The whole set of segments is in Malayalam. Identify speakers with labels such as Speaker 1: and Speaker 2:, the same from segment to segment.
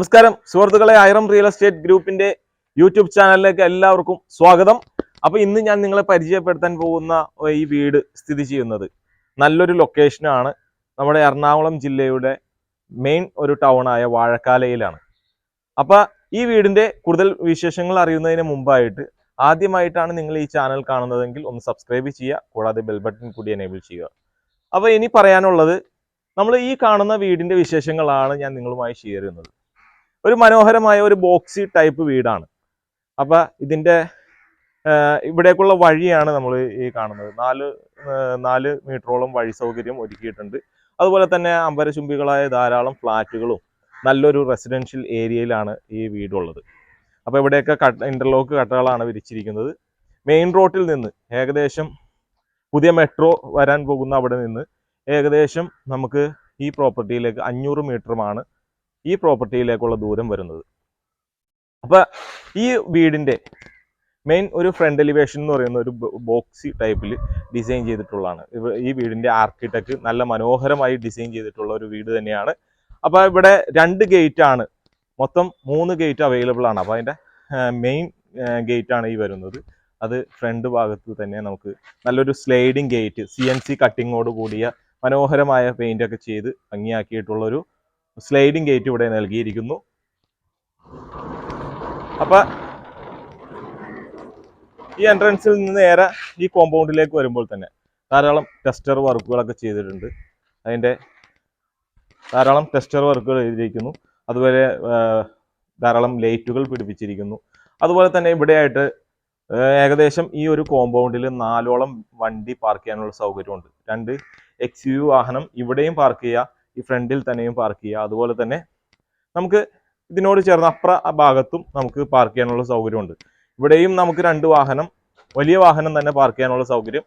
Speaker 1: നമസ്കാരം. സുഹൃത്തുക്കളെ ഐറം റിയൽ എസ്റ്റേറ്റ് ഗ്രൂപ്പിന്റെ യൂട്യൂബ് ചാനലിലേക്ക് എല്ലാവർക്കും സ്വാഗതം. അപ്പൊ ഇന്ന് ഞാൻ നിങ്ങളെ പരിചയപ്പെടുത്താൻ പോകുന്ന ഈ വീട് സ്ഥിതി ചെയ്യുന്നത് നല്ലൊരു ലൊക്കേഷനാണ് നമ്മുടെ എറണാകുളം ജില്ലയുടെ മെയിൻ ഒരു ടൗണായ വാഴക്കാലയിലാണ്. അപ്പൊ ഈ വീടിന്റെ കൂടുതൽ വിശേഷങ്ങൾ അറിയുന്നതിന് മുമ്പായിട്ട് ആദ്യമായിട്ടാണ് നിങ്ങൾ ഈ ചാനൽ കാണുന്നതെങ്കിൽ ഒന്ന് സബ്സ്ക്രൈബ് ചെയ്യുക കൂടാതെ ബെൽ ബട്ടൺ കൂടി എനേബിൾ ചെയ്യുക. അപ്പൊ ഇനി പറയാനുള്ളത് നമ്മൾ ഈ കാണുന്ന വീടിന്റെ വിശേഷങ്ങളാണ് ഞാൻ നിങ്ങളുമായി ഷെയർ ചെയ്യുന്നത്. ഒരു മനോഹരമായ ഒരു ബോക്സി ടൈപ്പ് വീടാണ്. അപ്പൊ ഇതിന്റെ ആഹ് ഇവിടേക്കുള്ള വഴിയാണ് നമ്മൾ ഈ കാണുന്നത്. നാല് നാല് മീറ്ററോളം വഴി സൗകര്യം ഒരുക്കിയിട്ടുണ്ട്. അതുപോലെ തന്നെ അമ്പരശുംബികളായ ധാരാളം ഫ്ലാറ്റുകളും നല്ലൊരു റെസിഡൻഷ്യൽ ഏരിയയിലാണ് ഈ വീടുള്ളത്. അപ്പോൾ ഇവിടെയൊക്കെ കട്ട് ഇന്റർലോക്ക് കട്ടകളാണ് വിരിച്ചിരിക്കുന്നത്. മെയിൻ റോഡിൽ നിന്ന് ഏകദേശം പുതിയ മെട്രോ വരാൻ പോകുന്ന അവിടെ നിന്ന് ഏകദേശം നമുക്ക് ഈ പ്രോപ്പർട്ടിയിലേക്ക് അഞ്ഞൂറ് മീറ്ററുമാണ് ഈ പ്രോപ്പർട്ടിയിലേക്കുള്ള ദൂരം വരുന്നത്. അപ്പൊ ഈ വീടിന്റെ മെയിൻ ഒരു ഫ്രണ്ട് എലിവേഷൻ എന്ന് പറയുന്ന ഒരു ബോക്സി ടൈപ്പിൽ ഡിസൈൻ ചെയ്തിട്ടുള്ളതാണ്. ഈ വീടിന്റെ ആർക്കിടെക്ട് നല്ല മനോഹരമായി ഡിസൈൻ ചെയ്തിട്ടുള്ള ഒരു വീട് തന്നെയാണ്. അപ്പോൾ ഇവിടെ രണ്ട് ഗേറ്റ് ആണ്. മൊത്തം മൂന്ന് ഗേറ്റ് അവൈലബിൾ ആണ്. അപ്പോൾ അതിന്റെ മെയിൻ ഗേറ്റ് ആണ് ഈ വരുന്നത്. അത് ഫ്രണ്ട് ഭാഗത്ത് തന്നെ നമുക്ക് നല്ലൊരു sliding gate C N C കട്ടിങ്ങോട് കൂടിയ മനോഹരമായ പെയിന്റ് ഒക്കെ ചെയ്ത് ഭംഗിയാക്കിയിട്ടുള്ള ഒരു സ്ലൈഡിംഗ് ഗേറ്റ് ഇവിടെ നൽകിയിരിക്കുന്നു. അപ്പൊ ഈ എൻട്രൻസിൽ നിന്ന് നേരെ ഈ കോമ്പൗണ്ടിലേക്ക് വരുമ്പോൾ തന്നെ ധാരാളം ടെസ്റ്റർ വർക്കുകളൊക്കെ ചെയ്തിട്ടുണ്ട്. അതിന്റെ ധാരാളം ടെസ്റ്റർ വർക്കുകൾ എഴുതിയിരിക്കുന്നു. അതുപോലെ ധാരാളം ലൈറ്റുകൾ പിടിപ്പിച്ചിരിക്കുന്നു. അതുപോലെ തന്നെ ഇവിടെയായിട്ട് ഏകദേശം ഈ ഒരു കോമ്പൗണ്ടിൽ നാലോളം വണ്ടി പാർക്ക് ചെയ്യാനുള്ള സൗകര്യമുണ്ട്. രണ്ട് എക്സ് വാഹനം ഇവിടെയും പാർക്ക് ചെയ്യുക ഈ ഫ്രണ്ടിൽ തന്നെയും പാർക്ക് ചെയ്യുക അതുപോലെ തന്നെ നമുക്ക് ഇതിനോട് ചേർന്ന അപ്ര ഭാഗത്തും നമുക്ക് പാർക്ക് ചെയ്യാനുള്ള സൗകര്യമുണ്ട്. ഇവിടെയും നമുക്ക് രണ്ട് വാഹനം വലിയ വാഹനം തന്നെ പാർക്ക് ചെയ്യാനുള്ള സൗകര്യം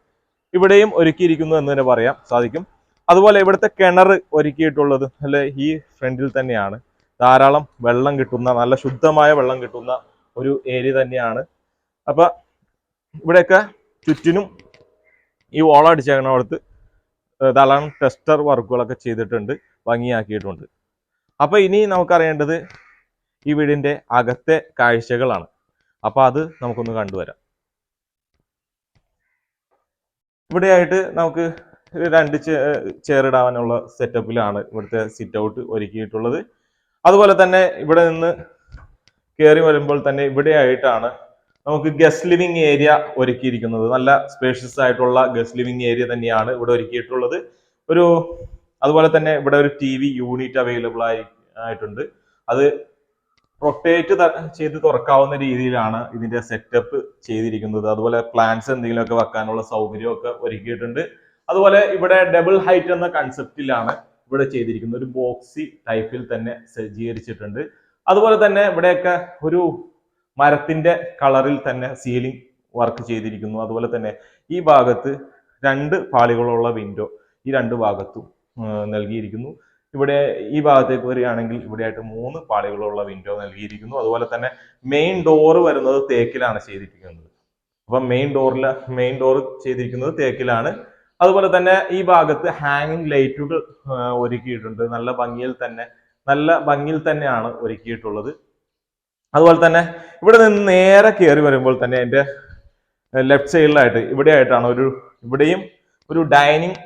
Speaker 1: ഇവിടെയും ഒരുക്കിയിരിക്കുന്നു എന്ന് തന്നെ പറയാം. സാധിക്കും. അതുപോലെ ഇവിടുത്തെ കിണർ ഒരുക്കിയിട്ടുള്ളത് അല്ലെ ഈ ഫ്രണ്ടിൽ തന്നെയാണ്. ധാരാളം വെള്ളം കിട്ടുന്ന നല്ല ശുദ്ധമായ വെള്ളം കിട്ടുന്ന ഒരു ഏരിയ തന്നെയാണ്. അപ്പൊ ഇവിടെയൊക്കെ ചുറ്റിനും ഈ ഓളം അടിച്ചേക്കണടുത്ത് ധാരാളം ടെസ്റ്റർ വർക്കുകളൊക്കെ ചെയ്തിട്ടുണ്ട് ഭംഗിയാക്കിയിട്ടുണ്ട്. അപ്പൊ ഇനി നമുക്കറിയേണ്ടത് ഈ വീടിന്റെ അകത്തെ കാഴ്ചകളാണ്. അപ്പോൾ അത് നമുക്കൊന്ന് കണ്ടുവരാം. ഇവിടെയായിട്ട് നമുക്ക് രണ്ട് ചെയർ ഇടാനുള്ള സെറ്റപ്പിലാണ് ഇവിടുത്തെ സിറ്റ് ഔട്ട് ഒരുക്കിയിട്ടുള്ളത്. അതുപോലെ തന്നെ ഇവിടെ നിന്ന് കയറി വരുമ്പോൾ തന്നെ ഇവിടെയായിട്ടാണ് നമുക്ക് ഗസ്റ്റ് ലിവിംഗ് ഏരിയ ഒരുക്കിയിരിക്കുന്നത്. നല്ല സ്പേഷ്യസ് ആയിട്ടുള്ള ഗസ്റ്റ് ലിവിംഗ് ഏരിയ തന്നെയാണ് ഇവിടെ ഒരുക്കിയിട്ടുള്ളത്. ഒരു അതുപോലെ തന്നെ ഇവിടെ ഒരു ടി വി യൂണിറ്റ് അവൈലബിൾ ആയി ആയിട്ടുണ്ട്. അത് റൊട്ടേറ്റ് ചെയ്ത് തുറക്കാവുന്ന രീതിയിലാണ് ഇതിന്റെ സെറ്റപ്പ് ചെയ്തിരിക്കുന്നത്. അതുപോലെ പ്ലാന്റ്സ് എന്തെങ്കിലുമൊക്കെ വെക്കാനുള്ള സൗകര്യമൊക്കെ ഒരുക്കിയിട്ടുണ്ട്. അതുപോലെ ഇവിടെ ഡബിൾ ഹൈറ്റ് എന്ന കൺസെപ്റ്റിലാണ് ഇവിടെ ചെയ്തിരിക്കുന്നത്. ഒരു ബോക്സി ടൈപ്പിൽ തന്നെ സജ്ജീകരിച്ചിട്ടുണ്ട്. അതുപോലെ തന്നെ ഇവിടെയൊക്കെ ഒരു മരത്തിന്റെ കളറിൽ തന്നെ സീലിംഗ് വർക്ക് ചെയ്തിരിക്കുന്നു. അതുപോലെ തന്നെ ഈ ഭാഗത്ത് രണ്ട് പാളികളുള്ള വിൻഡോ ഈ രണ്ട് ഭാഗത്തും നൽകിയിരിക്കുന്നു. ഇവിടെ ഈ ഭാഗത്തേക്ക് വരികയാണെങ്കിൽ ഇവിടെയായിട്ട് മൂന്ന് പാളികളുള്ള വിൻഡോ നൽകിയിരിക്കുന്നു. അതുപോലെ തന്നെ മെയിൻ ഡോർ വരുന്നത് തേക്കിലാണ് ചെയ്തിരിക്കുന്നത്. അപ്പൊ മെയിൻ ഡോറിൽ മെയിൻ ഡോർ ചെയ്തിരിക്കുന്നത് തേക്കിലാണ്. അതുപോലെ തന്നെ ഈ ഭാഗത്ത് ഹാങ്ങിങ് ലൈറ്റുകൾ ഒരുക്കിയിട്ടുണ്ട്. നല്ല ഭംഗിയിൽ തന്നെ നല്ല ഭംഗിയിൽ തന്നെയാണ് ഒരുക്കിയിട്ടുള്ളത്. അതുപോലെ തന്നെ ഇവിടെ നിന്ന് നേരെ കയറി വരുമ്പോൾ തന്നെ എന്റെ ലെഫ്റ്റ് സൈഡിലായിട്ട് ഇവിടെ ആയിട്ടാണ് ഒരു ഇവിടെയും ഒരു ഡൈനിങ്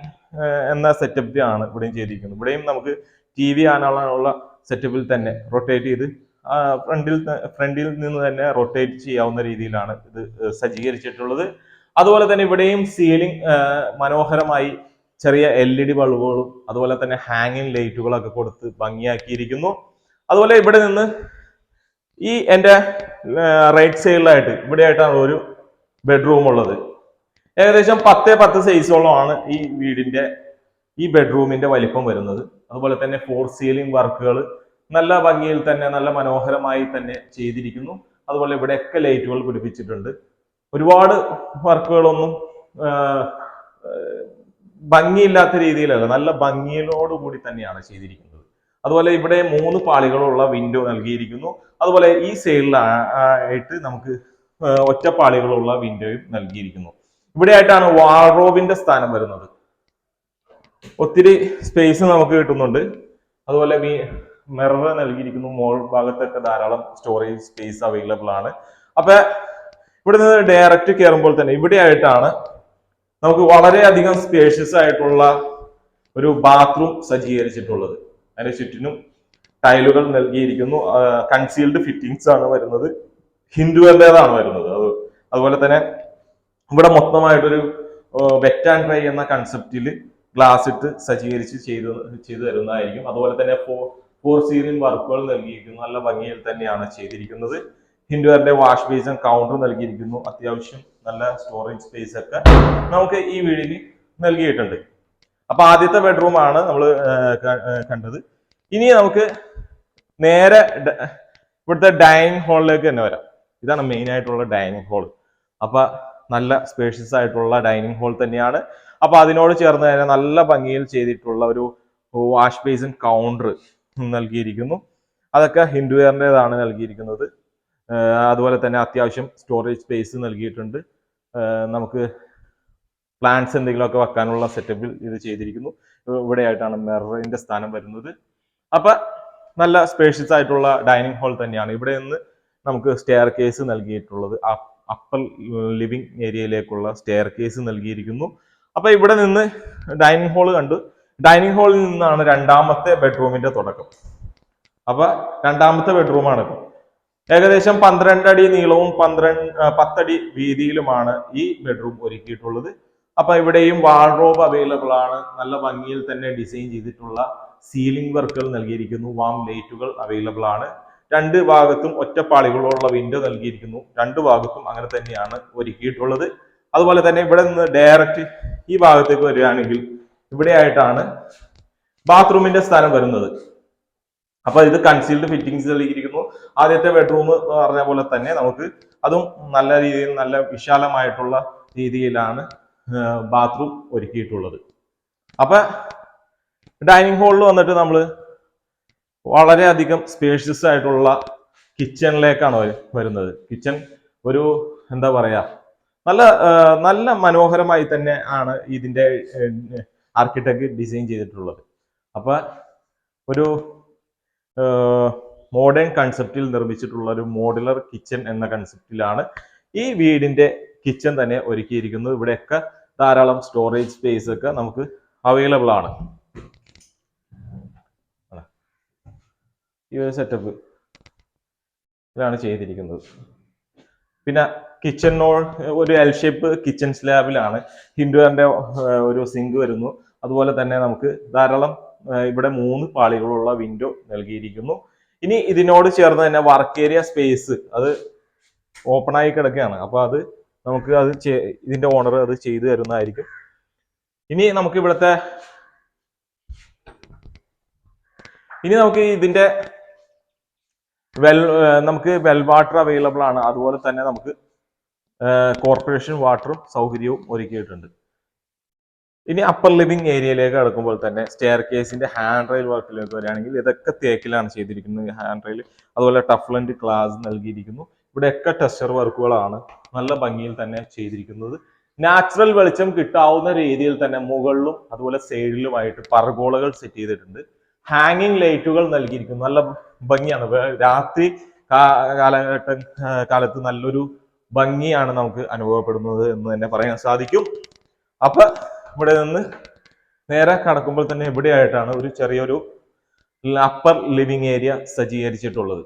Speaker 1: എന്ന സെറ്റപ്പ് ആണ് ഇവിടെയും ചെയ്തിരിക്കുന്നത്. ഇവിടെയും നമുക്ക് ടി വി കാണാനുള്ള സെറ്റപ്പിൽ തന്നെ റൊട്ടേറ്റ് ചെയ്ത് ഫ്രണ്ടിൽ ഫ്രണ്ടിൽ നിന്ന് തന്നെ റൊട്ടേറ്റ് ചെയ്യാവുന്ന രീതിയിലാണ് ഇത് സജ്ജീകരിച്ചിട്ടുള്ളത്. അതുപോലെ തന്നെ ഇവിടെയും സീലിംഗ് മനോഹരമായി ചെറിയ എൽ ഇ ഡി ബൾബുകളും അതുപോലെ തന്നെ ഹാങ്ങിങ് ലൈറ്റുകളൊക്കെ കൊടുത്ത് ഭംഗിയാക്കിയിരിക്കുന്നു. അതുപോലെ ഇവിടെ നിന്ന് ഈ എന്റെ റൈറ്റ് സൈഡിലായിട്ട് ഇവിടെ ആയിട്ടാണ് ഒരു ബെഡ്റൂം ഉള്ളത്. ഏകദേശം പത്തേ പത്ത് സൈസോളമാണ് ഈ വീടിന്റെ ഈ ബെഡ്റൂമിന്റെ വലിപ്പം വരുന്നത്. അതുപോലെ തന്നെ ഫോർ സീലിംഗ് വർക്കുകൾ നല്ല ഭംഗിയിൽ തന്നെ നല്ല മനോഹരമായി തന്നെ ചെയ്തിരിക്കുന്നു. അതുപോലെ ഇവിടെയൊക്കെ ലൈറ്റുകൾ പിടിപ്പിച്ചിട്ടുണ്ട്. ഒരുപാട് വർക്കുകളൊന്നും ഭംഗിയില്ലാത്ത രീതിയിലല്ല നല്ല ഭംഗിയിലോടുകൂടി കൂടി തന്നെയാണ് ചെയ്തിരിക്കുന്നത്. അതുപോലെ ഇവിടെ മൂന്ന് പാളികളുള്ള വിൻഡോ നൽകിയിരിക്കുന്നു. അതുപോലെ ഈ സൈഡിലായിട്ട് നമുക്ക് ഒറ്റ പാളികളുള്ള വിൻഡോയും നൽകിയിരിക്കുന്നു. ഇവിടെ ആയിട്ടാണ് വാൾറോബിന്റെ സ്ഥാനം വരുന്നത്. ഒത്തിരി സ്പേസ് നമുക്ക് കിട്ടുന്നുണ്ട്. അതുപോലെ മിറർ നൽകിയിരിക്കുന്നു. മോൾ ഭാഗത്തൊക്കെ ധാരാളം സ്റ്റോറേജ് സ്പേസ് അവൈലബിൾ ആണ്. അപ്പൊ ഇവിടെ നിന്ന് ഡയറക്റ്റ് കയറുമ്പോൾ തന്നെ ഇവിടെ ആയിട്ടാണ് നമുക്ക് വളരെയധികം സ്പേഷ്യസ് ആയിട്ടുള്ള ഒരു ബാത്റൂം സജ്ജീകരിച്ചിട്ടുള്ളത്. അതിന് ചുറ്റിനും ടൈലുകൾ നൽകിയിരിക്കുന്നു. കൺസീൽഡ് ഫിറ്റിംഗ്സ് ആണ് വരുന്നത്. ഹിന്ദുവിന്റെതാണ് വരുന്നത്. അത് അതുപോലെ തന്നെ ഇവിടെ മൊത്തമായിട്ടൊരു വെറ്റ് ആൻഡ് ഡ്രൈ എന്ന കൺസെപ്റ്റിൽ ഗ്ലാസ് ഇട്ട് സജ്ജീകരിച്ച് ചെയ്തു ചെയ്തു തരുന്നതായിരിക്കും. അതുപോലെ തന്നെ ഫോർ ഫോർ സീലിംഗ് വർക്കുകൾ നൽകിയിരിക്കുന്നു. നല്ല ഭംഗിയിൽ തന്നെയാണ് ചെയ്തിരിക്കുന്നത്. ഹിന്ദുവറിന്റെ വാഷ് ബേസും കൗണ്ടർ നൽകിയിരിക്കുന്നു. അത്യാവശ്യം നല്ല സ്റ്റോറേജ് സ്പേസ് ഒക്കെ നമുക്ക് ഈ വീടിന് നൽകിയിട്ടുണ്ട്. അപ്പൊ ആദ്യത്തെ ബെഡ്റൂം ആണ് നമ്മൾ കണ്ടത്. ഇനി നമുക്ക് നേരെ ഇവിടുത്തെ ഡൈനിങ് ഹാളിലേക്ക് തന്നെ വരാം. ഇതാണ് മെയിൻ ആയിട്ടുള്ള ഡൈനിങ് ഹാൾ അപ്പൊ നല്ല സ്പേഷ്യസ് ആയിട്ടുള്ള ഡൈനിങ് ഹാൾ തന്നെയാണ്. അപ്പൊ അതിനോട് ചേർന്ന് തന്നെ നല്ല ഭംഗിയിൽ ചെയ്തിട്ടുള്ള ഒരു വാഷ് ബേസിൻ കൗണ്ടർ നൽകിയിരിക്കുന്നു. അതൊക്കെ ഹിന്ദുവെയറിന്റെതാണ് നൽകിയിരിക്കുന്നത്. അതുപോലെ തന്നെ അത്യാവശ്യം സ്റ്റോറേജ് സ്പേസ് നൽകിയിട്ടുണ്ട്. നമുക്ക് പ്ലാന്റ്സ് എന്തെങ്കിലുമൊക്കെ വെക്കാനുള്ള സെറ്റപ്പിൽ ഇത് ചെയ്തിരിക്കുന്നു. ഇവിടെ ആയിട്ടാണ് മിററിന്റെ സ്ഥാനം വരുന്നത്. അപ്പൊ നല്ല സ്പേഷ്യസ് ആയിട്ടുള്ള ഡൈനിങ് ഹാൾ തന്നെയാണ് ഇവിടെ നിന്ന് നമുക്ക് സ്റ്റെയർ കേസ് നൽകിയിട്ടുള്ളത് അപ്പർ ലിവിംഗ് ഏരിയയിലേക്കുള്ള സ്റ്റെയർ കേസ് നൽകിയിരിക്കുന്നു. അപ്പൊ ഇവിടെ നിന്ന് ഡൈനിങ് ഹാൾ കണ്ടു. ഡൈനിങ് ഹാളിൽ നിന്നാണ് രണ്ടാമത്തെ ബെഡ്റൂമിന്റെ തുടക്കം. അപ്പൊ രണ്ടാമത്തെ ബെഡ്റൂമാണ് ഏകദേശം പന്ത്രണ്ട് അടി നീളവും പന്ത്രണ്ട് പത്തടി വീതിയിലുമാണ് ഈ ബെഡ്റൂം ഒരുക്കിയിട്ടുള്ളത്. അപ്പൊ ഇവിടെയും വാൾറോബ് അവൈലബിൾ ആണ്. നല്ല ഭംഗിയിൽ തന്നെ ഡിസൈൻ ചെയ്തിട്ടുള്ള സീലിംഗ് വർക്കുകൾ നൽകിയിരിക്കുന്നു. വാം ലൈറ്റുകൾ അവൈലബിൾ ആണ്. രണ്ട് ഭാഗത്തും ഒറ്റപ്പാളികളുള്ള വിൻഡോ നൽകിയിരിക്കുന്നു. രണ്ട് ഭാഗത്തും അങ്ങനെ തന്നെയാണ് ഒരുക്കിയിട്ടുള്ളത്. അതുപോലെ തന്നെ ഇവിടെ നിന്ന് ഡയറക്റ്റ് ഈ ഭാഗത്തേക്ക് വരികയാണെങ്കിൽ ഇവിടെ ആയിട്ടാണ് ബാത്റൂമിന്റെ സ്ഥാനം വരുന്നത്. അപ്പൊ ഇത് കൺസീൽഡ് ഫിറ്റിംഗ്സ് നൽകിയിരിക്കുന്നു. ആദ്യത്തെ ബെഡ്റൂം പറഞ്ഞ പോലെ തന്നെ നമുക്ക് അതും നല്ല രീതിയിൽ നല്ല വിശാലമായിട്ടുള്ള രീതിയിലാണ് ബാത്റൂം ഒരുക്കിയിട്ടുള്ളത്. അപ്പൊ ഡൈനിങ് ഹാളിൽ വന്നിട്ട് നമ്മൾ വളരെയധികം സ്പേഷ്യസ് ആയിട്ടുള്ള കിച്ചണിലേക്കാണ് വരുന്നത്. കിച്ചൺ ഒരു എന്താ പറയാ നല്ല നല്ല മനോഹരമായി തന്നെ ആണ് ഇതിന്റെ ആർക്കിടെക്ട് ഡിസൈൻ ചെയ്തിട്ടുള്ളത്. അപ്പൊ ഒരു മോഡേൺ കൺസെപ്റ്റിൽ നിർമ്മിച്ചിട്ടുള്ള ഒരു മോഡുലർ കിച്ചൺ എന്ന കൺസെപ്റ്റിലാണ് ഈ വീടിന്റെ കിച്ചൺ തന്നെ ഒരുക്കിയിരിക്കുന്നത്. ഇവിടെയൊക്കെ ധാരാളം സ്റ്റോറേജ് സ്പേസ് ഒക്കെ നമുക്ക് അവൈലബിൾ ആണ്. ഈ ഒരു സെറ്റപ്പ് ഇതാണ് ചെയ്തിരിക്കുന്നത്. പിന്നെ കിച്ചണോ ഒരു എൽ ഷേപ്പ് കിച്ചൺ സ്ലാബിലാണ് ഹിൻഡുവറിന്റെ ഒരു സിങ്ക് വരുന്നു. അതുപോലെ തന്നെ നമുക്ക് ധാരാളം ഇവിടെ മൂന്ന് പാളികളുള്ള വിൻഡോ നൽകിയിരിക്കുന്നു. ഇനി ഇതിനോട് ചേർന്ന് തന്നെ വർക്ക് ഏരിയ സ്പേസ് അത് ഓപ്പൺ ആയി കിടക്കുകയാണ്. അപ്പൊ അത് നമുക്ക് അത് ഇതിന്റെ ഓണർ അത് ചെയ്തു തരുന്നതായിരിക്കും. ഇനി നമുക്ക് ഇവിടുത്തെ ഇനി നമുക്ക് ഇതിന്റെ വെൽ നമുക്ക് വെൽ വാട്ടർ അവൈലബിൾ ആണ്. അതുപോലെ തന്നെ നമുക്ക് കോർപ്പറേഷൻ വാട്ടറും സൗകര്യവും ഒരുക്കിയിട്ടുണ്ട്. ഇനി അപ്പർ ലിവിംഗ് ഏരിയയിലേക്ക് കടക്കുമ്പോൾ തന്നെ സ്റ്റെയർ കേസിന്റെ ഹാൻഡ് റെയിൽ വർക്കിലേക്ക് വരികയാണെങ്കിൽ ഇതൊക്കെ തേക്കിലാണ് ചെയ്തിരിക്കുന്നത്. ഹാൻഡ് റെയിൽ അതുപോലെ ടഫ്ലൻഡ് ക്ലാസ് നൽകിയിരിക്കുന്നു. ഇവിടെയൊക്കെ ടെസ്റ്റർ വർക്കുകളാണ് നല്ല ഭംഗിയിൽ തന്നെ ചെയ്തിരിക്കുന്നത്. നാച്ചുറൽ വെളിച്ചം കിട്ടാവുന്ന രീതിയിൽ തന്നെ മുകളിലും അതുപോലെ സൈഡിലുമായിട്ട് പർഗോളകൾ സെറ്റ് ചെയ്തിട്ടുണ്ട്. ഹാങ്ങിങ് ലൈറ്റുകൾ നൽകിയിരിക്കുന്നു. നല്ല ഭംഗിയാണ്. രാത്രി കാലഘട്ട കാലത്ത് നല്ലൊരു ഭംഗിയാണ് നമുക്ക് അനുഭവപ്പെടുന്നത് എന്ന് തന്നെ പറയാൻ സാധിക്കും. അപ്പൊ ഇവിടെ നിന്ന് നേരെ കടക്കുമ്പോൾ തന്നെ ഇവിടെയായിട്ടാണ് ഒരു ചെറിയൊരു അപ്പർ ലിവിംഗ് ഏരിയ സജ്ജീകരിച്ചിട്ടുള്ളത്.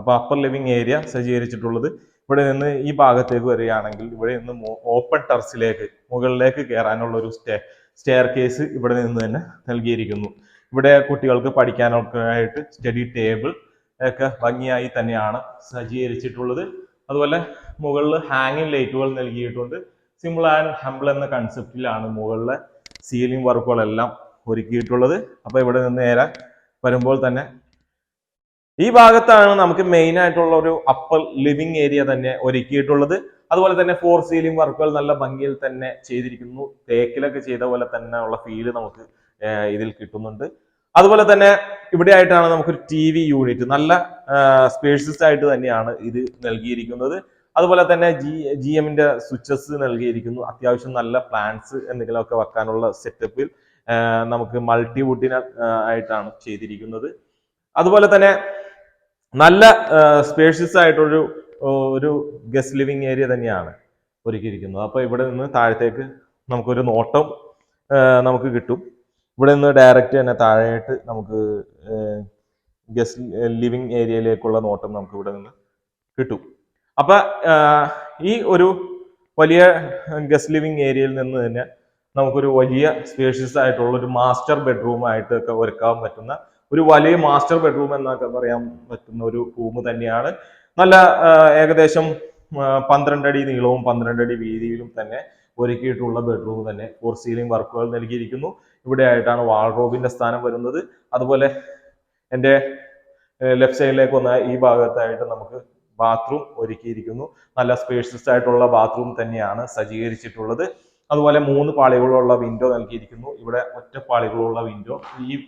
Speaker 1: അപ്പൊ അപ്പർ ലിവിങ് ഏരിയ സജ്ജീകരിച്ചിട്ടുള്ളത്. ഇവിടെ നിന്ന് ഈ ഭാഗത്തേക്ക് വരികയാണെങ്കിൽ ഇവിടെ നിന്ന് ഓപ്പൺ ടെറസിലേക്ക് മുകളിലേക്ക് കയറാനുള്ള ഒരു സ്റ്റേ സ്റ്റെയർ കേസ് ഇവിടെ നിന്ന് തന്നെ നൽകിയിരിക്കുന്നു. ഇവിടെ കുട്ടികൾക്ക് പഠിക്കാനൊക്കെ ആയിട്ട് സ്റ്റഡി ടേബിൾ ഒക്കെ ഭംഗിയായി തന്നെയാണ് സജ്ജീകരിച്ചിട്ടുള്ളത്. അതുപോലെ മുകളിൽ ഹാങ്ങിങ് ലൈറ്റുകൾ നൽകിയിട്ടുണ്ട്. സിമ്പിൾ ആൻഡ് ഹംബിൾ എന്ന കൺസെപ്റ്റിലാണ് മുകളിലെ സീലിംഗ് വർക്കുകളെല്ലാം ഒരുക്കിയിട്ടുള്ളത്. അപ്പോൾ ഇവിടെ നിന്ന് നേരെ വരുമ്പോൾ തന്നെ ഈ ഭാഗത്താണ് നമുക്ക് മെയിൻ ആയിട്ടുള്ള ഒരു അപ്പർ ലിവിംഗ് ഏരിയ തന്നെ ഒരുക്കിയിട്ടുള്ളത്. അതുപോലെ തന്നെ ഫോർ സീലിംഗ് വർക്കുകൾ നല്ല ഭംഗിയിൽ തന്നെ ചെയ്തിരിക്കുന്നു. തേക്കിലൊക്കെ ചെയ്ത പോലെ തന്നെ ഉള്ള ഫീൽ നമുക്ക് ഇതിൽ കിട്ടുന്നുണ്ട്. അതുപോലെ തന്നെ ഇവിടെ ആയിട്ടാണ് നമുക്കൊരു ടി വി യൂണിറ്റ് നല്ല സ്പേഷ്യസ് ആയിട്ട് തന്നെയാണ് ഇത് നൽകിയിരിക്കുന്നത്. അതുപോലെ തന്നെ ജി ജി എമ്മിന്റെ സ്വിച്ചസ് നൽകിയിരിക്കുന്നു. അത്യാവശ്യം നല്ല പ്ലാന്റ്സ് എന്തെങ്കിലുമൊക്കെ വെക്കാനുള്ള സെറ്റപ്പിൽ നമുക്ക് മൾട്ടി വുഡിന് ആയിട്ടാണ് ചെയ്തിരിക്കുന്നത്. അതുപോലെ തന്നെ നല്ല സ്പേഷ്യസ് ആയിട്ടൊരു ഒരു ഗസ്റ്റ് ലിവിങ് ഏരിയ തന്നെയാണ് ഒരുക്കിയിരിക്കുന്നത്. അപ്പോൾ ഇവിടെ നിന്ന് താഴത്തേക്ക് നമുക്കൊരു നോട്ടം നമുക്ക് കിട്ടും. ഇവിടെ നിന്ന് ഡയറക്റ്റ് തന്നെ താഴെയായിട്ട് നമുക്ക് ഗസ്റ്റ് ലിവിങ് ഏരിയയിലേക്കുള്ള നോട്ടം നമുക്ക് ഇവിടെ നിന്ന് കിട്ടും. അപ്പൊ ഈ ഒരു വലിയ ഗസ്റ്റ് ലിവിങ് ഏരിയയിൽ നിന്ന് തന്നെ നമുക്കൊരു വലിയ സ്പേഷ്യസ് ആയിട്ടുള്ള ഒരു മാസ്റ്റർ ബെഡ്റൂം ആയിട്ടൊക്കെ ഒരുക്കാൻ പറ്റുന്ന ഒരു വലിയ മാസ്റ്റർ ബെഡ്റൂം എന്നൊക്കെ പറയാൻ പറ്റുന്ന ഒരു റൂം തന്നെയാണ്. നല്ല ഏകദേശം പന്ത്രണ്ട് അടി നീളവും പന്ത്രണ്ട് അടി വീതിയിലും തന്നെ ഒരുക്കിയിട്ടുള്ള ബെഡ്റൂം തന്നെ. ഫോർ സീലിംഗ് വർക്കുകൾ നൽകിയിരിക്കുന്നു. ഇവിടെ ആയിട്ടാണ് വാൾറോബിന്റെ സ്ഥാനം വരുന്നത്. അതുപോലെ എന്റെ ലെഫ്റ്റ് സൈഡിലേക്ക് വന്ന ഈ ഭാഗത്തായിട്ട് നമുക്ക് ബാത്റൂം ഒരുക്കിയിരിക്കുന്നു. നല്ല സ്പേഷ്യസ് ആയിട്ടുള്ള ബാത്റൂം തന്നെയാണ് സജ്ജീകരിച്ചിട്ടുള്ളത്. അതുപോലെ മൂന്ന് പാളികളുള്ള വിൻഡോ നൽകിയിരിക്കുന്നു. ഇവിടെ ഒറ്റ പാളികളുള്ള വിൻഡോ ഈ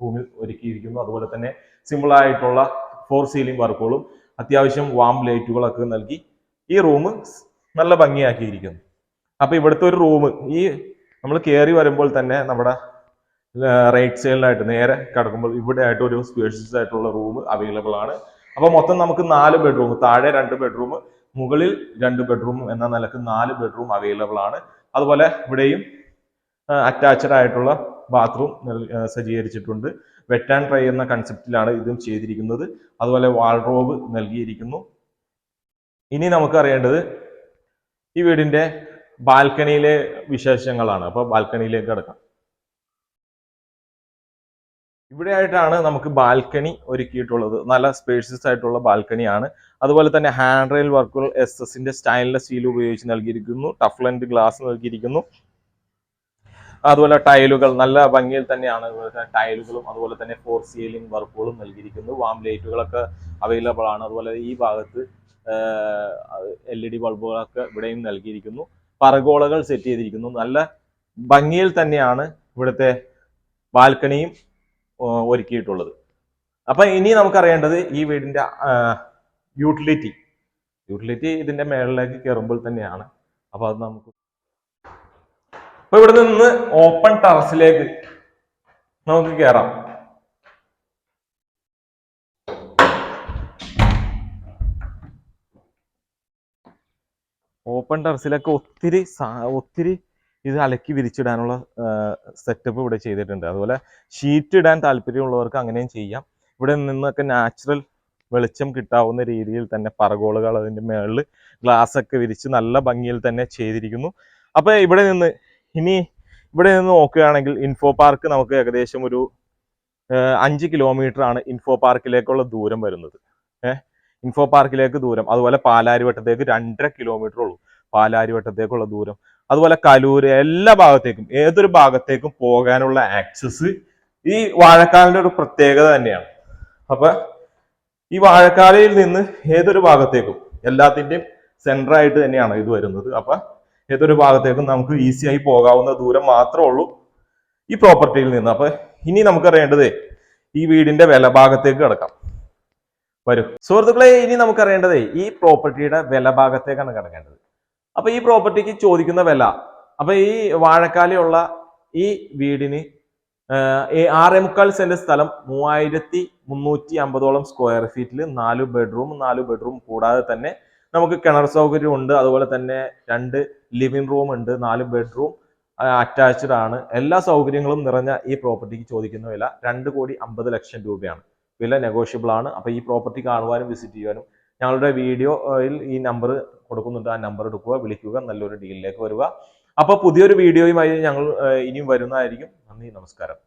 Speaker 1: റൂമിൽ ഒരുക്കിയിരിക്കുന്നു. അതുപോലെ തന്നെ സിമ്പിൾ ആയിട്ടുള്ള ഫോർ സീലിംഗ് വർക്കുകളും അത്യാവശ്യം വാം ലൈറ്റുകളൊക്കെ നൽകി ഈ റൂം നല്ല ഭംഗിയാക്കിയിരിക്കുന്നു. അപ്പൊ ഇവിടുത്തെ ഒരു റൂം ഈ നമ്മൾ കയറി വരുമ്പോൾ തന്നെ നമ്മുടെ റൈറ്റ് സൈഡിലായിട്ട് നേരെ കിടക്കുമ്പോൾ ഇവിടെ ആയിട്ട് ഒരു സ്പേഷ്യസ് ആയിട്ടുള്ള റൂം അവൈലബിൾ ആണ്. അപ്പോൾ മൊത്തം നമുക്ക് നാല് ബെഡ്റൂം താഴെ രണ്ട് ബെഡ്റൂം മുകളിൽ രണ്ട് ബെഡ്റൂം എന്ന നിലയ്ക്ക് നാല് ബെഡ്റൂം അവൈലബിൾ ആണ്. അതുപോലെ ഇവിടെയും അറ്റാച്ച്ഡ് ആയിട്ടുള്ള ബാത്റൂം സജ്ജീകരിച്ചിട്ടുണ്ട്. വെറ്റ് ആൻഡ് ഡ്രൈ എന്ന കൺസെപ്റ്റിലാണ് ഇതും ചെയ്തിരിക്കുന്നത്. അതുപോലെ വാൾറോബ് നൽകിയിരിക്കുന്നു. ഇനി നമുക്ക് അറിയേണ്ടത് ഈ വീടിന്റെ ബാൽക്കണിയിലെ വിശേഷങ്ങളാണ്. അപ്പോൾ ബാൽക്കണിയിലേക്ക് കിടക്കാം. ഇവിടെ ആയിട്ടാണ് നമുക്ക് ബാൽക്കണി ഒരുക്കിയിട്ടുള്ളത്. നല്ല സ്പേഷ്യസ് ആയിട്ടുള്ള ബാൽക്കണിയാണ്. അതുപോലെ തന്നെ ഹാൻഡ് റെയിൽ വർക്കുകൾ എസ് എസിന്റെ സ്റ്റൈൻലെസ് സ്റ്റീൽ ഉപയോഗിച്ച് നൽകിയിരിക്കുന്നു. ടഫ്ലൻഡ് ഗ്ലാസ് നൽകിയിരിക്കുന്നു. അതുപോലെ ടൈലുകൾ നല്ല ഭംഗിയിൽ തന്നെയാണ് ടൈലുകളും അതുപോലെ തന്നെ ഫോർ സീലിംഗ് വർക്കുകളും നൽകിയിരിക്കുന്നു. വാം ലൈറ്റുകളൊക്കെ അവൈലബിൾ ആണ്. അതുപോലെ ഈ ഭാഗത്ത് എൽ ഇ ഡി ബൾബുകളൊക്കെ ഇവിടെയും നൽകിയിരിക്കുന്നു. പറഗോളകൾ സെറ്റ് ചെയ്തിരിക്കുന്നു. നല്ല ഭംഗിയിൽ തന്നെയാണ് ഇവിടുത്തെ ബാൽക്കണിയും ഒരുക്കിയിട്ടുള്ളത്. അപ്പൊ ഇനി നമുക്കറിയേണ്ടത് ഈ വീടിന്റെ യൂട്ടിലിറ്റി യൂട്ടിലിറ്റി ഇതിന്റെ മേളിലേക്ക് കയറുമ്പോൾ തന്നെയാണ്. അപ്പൊ അത് നമുക്ക് അപ്പൊ ഇവിടെ നിന്ന് ഓപ്പൺ ടെറസിലേക്ക് നമുക്ക് കയറാം ഓപ്പൺ ടെറസിലൊക്കെ ഒത്തിരി ഒത്തിരി ഇത് അലക്കി വിരിച്ചിടാനുള്ള സെറ്റപ്പ് ഇവിടെ ചെയ്തിട്ടുണ്ട്. അതുപോലെ ഷീറ്റ് ഇടാൻ താല്പര്യമുള്ളവർക്ക് അങ്ങനെയും ചെയ്യാം. ഇവിടെ നിന്നൊക്കെ നാച്ചുറൽ വെളിച്ചം കിട്ടാവുന്ന രീതിയിൽ തന്നെ പറഗോളുകൾ അതിന്റെ മേളിൽ ഗ്ലാസ് ഒക്കെ വിരിച്ച് നല്ല ഭംഗിയിൽ തന്നെ ചെയ്തിരിക്കുന്നു. അപ്പോൾ ഇവിടെ നിന്ന് ഇനി ഇവിടെ നിന്ന് നോക്കുകയാണെങ്കിൽ ഇൻഫോ പാർക്ക് നമുക്ക് ഏകദേശം ഒരു അഞ്ച് കിലോമീറ്റർ ആണ് ഇൻഫോ പാർക്കിലേക്കുള്ള ദൂരം വരുന്നത്. ഏഹ് ഇൻഫോ പാർക്കിലേക്ക് ദൂരം. അതുപോലെ പാലാരിവട്ടത്തേക്ക് രണ്ടര കിലോമീറ്റർ ഉള്ളൂ. പാലാരിവട്ടത്തേക്കുള്ള ദൂരം. അതുപോലെ കലൂര് എല്ലാ ഭാഗത്തേക്കും ഏതൊരു ഭാഗത്തേക്കും പോകാനുള്ള ആക്സസ് ഈ വാഴക്കാലിന്റെ ഒരു പ്രത്യേകത തന്നെയാണ്. അപ്പൊ ഈ വാഴക്കാലയിൽ നിന്ന് ഏതൊരു ഭാഗത്തേക്കും എല്ലാത്തിന്റെയും സെന്റർ ആയിട്ട് തന്നെയാണ് ഇത് വരുന്നത്. അപ്പൊ ഏതൊരു ഭാഗത്തേക്കും നമുക്ക് ഈസി ആയി പോകാവുന്ന ദൂരം മാത്രമേ ഉള്ളൂ ഈ പ്രോപ്പർട്ടിയിൽ നിന്ന്. അപ്പൊ ഇനി നമുക്കറിയേണ്ടത് ഈ വീടിന്റെ വില ഭാഗത്തേക്ക് കിടക്കാം. വരും. സുഹൃത്തുക്കളെ ഇനി നമുക്കറിയേണ്ടത് ഈ പ്രോപ്പർട്ടിയുടെ വില ഭാഗത്തേക്കാണ് കിടക്കേണ്ടത്. അപ്പൊ ഈ പ്രോപ്പർട്ടിക്ക് ചോദിക്കുന്ന വില അപ്പൊ ഈ വാഴക്കാലയുള്ള ഈ വീടിന് ആറേ മുക്കാൽ സെന്റ് സ്ഥലം മൂവായിരത്തി മുന്നൂറ്റി അമ്പതോളം സ്ക്വയർ ഫീറ്റിൽ നാല് ബെഡ്റൂം നാല് ബെഡ്റൂം കൂടാതെ തന്നെ നമുക്ക് കിണർ സൗകര്യം ഉണ്ട്. അതുപോലെ തന്നെ രണ്ട് ലിവിംഗ് റൂം ഉണ്ട് നാല് ബെഡ്റൂം അറ്റാച്ച്ഡ് ആണ്. എല്ലാ സൗകര്യങ്ങളും നിറഞ്ഞ ഈ പ്രോപ്പർട്ടിക്ക് ചോദിക്കുന്ന വില രണ്ട് കോടി അമ്പത് ലക്ഷം രൂപയാണ്. വില നെഗോഷ്യബിൾ ആണ്. അപ്പോൾ ഈ പ്രോപ്പർട്ടി കാണുവാനും വിസിറ്റ് ചെയ്യാനും ഞങ്ങളുടെ വീഡിയോയിൽ ഈ നമ്പർ കൊടുക്കുന്നുണ്ട്. ആ നമ്പർ എടുക്കുക വിളിക്കുക നല്ലൊരു ഡീലിലേക്ക് വരിക. അപ്പോൾ പുതിയൊരു വീഡിയോയുമായി ഞങ്ങൾ ഇനിയും വരുന്നതായിരിക്കും. നന്ദി നമസ്കാരം.